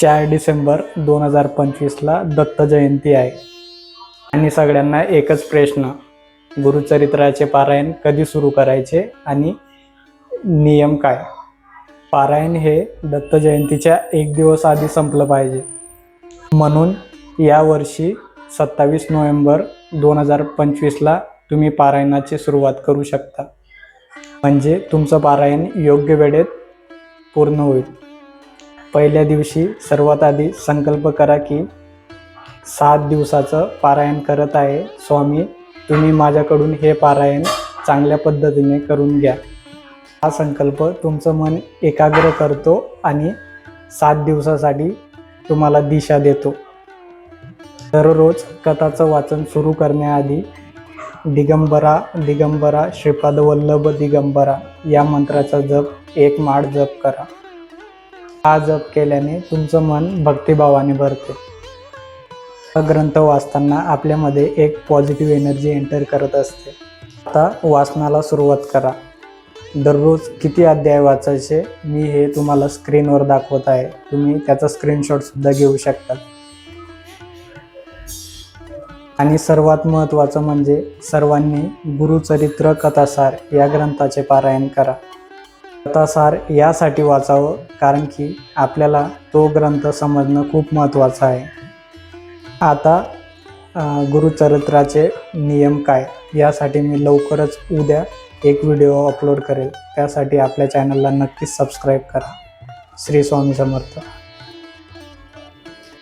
चार डिसेंबर दोन हजार पंचवीसला दत्त जयंती आहे. आणि सगळ्यांना एकच प्रश्न गुरुचरित्राचे पारायण कधी सुरू करायचे आणि नियम काय? पारायण हे दत्त जयंतीच्या एक दिवस आधी संपलं पाहिजे. म्हणून यावर्षी सत्तावीस नोव्हेंबर दोन हजार पंचवीसला तुम्ही पारायणाची सुरुवात करू शकता. म्हणजे तुमचं पारायण योग्य वेळेत पूर्ण होईल. पहिल्या दिवशी सर्वात आधी संकल्प करा की सात दिवसाचं पारायण करत आहे. स्वामी तुम्ही माझ्याकडून हे पारायण चांगल्या पद्धतीने करून घ्या. हा संकल्प तुमचं मन एकाग्र करतो आणि सात दिवसासाठी तुम्हाला दिशा देतो. दररोज कथाचं वाचन सुरू करण्याआधी दिगंबरा दिगंबरा श्रीपाद वल्लभ दिगंबरा या मंत्राचा जप एक माळ जप करा. हा जप केल्याने तुमचं मन भक्तिभावाने भरते. हा ग्रंथ वाचताना आपल्यामध्ये एक पॉझिटिव्ह एनर्जी एंटर करत असते. आता वाचनाला सुरुवात करा. दररोज किती अध्याय वाचायचे मी हे तुम्हाला स्क्रीनवर दाखवत आहे. तुम्ही त्याचा स्क्रीनशॉटसुद्धा घेऊ शकता. आणि सर्वात महत्त्वाचं म्हणजे सर्वांनी गुरुचरित्र कथासार या ग्रंथाचे पारायण करा. कथासार यासाठी वाचावं कारण की आपल्याला तो ग्रंथ समजणं खूप महत्त्वाचं आहे. आता गुरुचरित्राचे नियम काय? यासाठी मी लवकरच उद्या एक व्हिडिओ अपलोड करेल. त्यासाठी आपल्या चॅनलला नक्कीच सबस्क्राईब करा. श्री स्वामी समर्थ.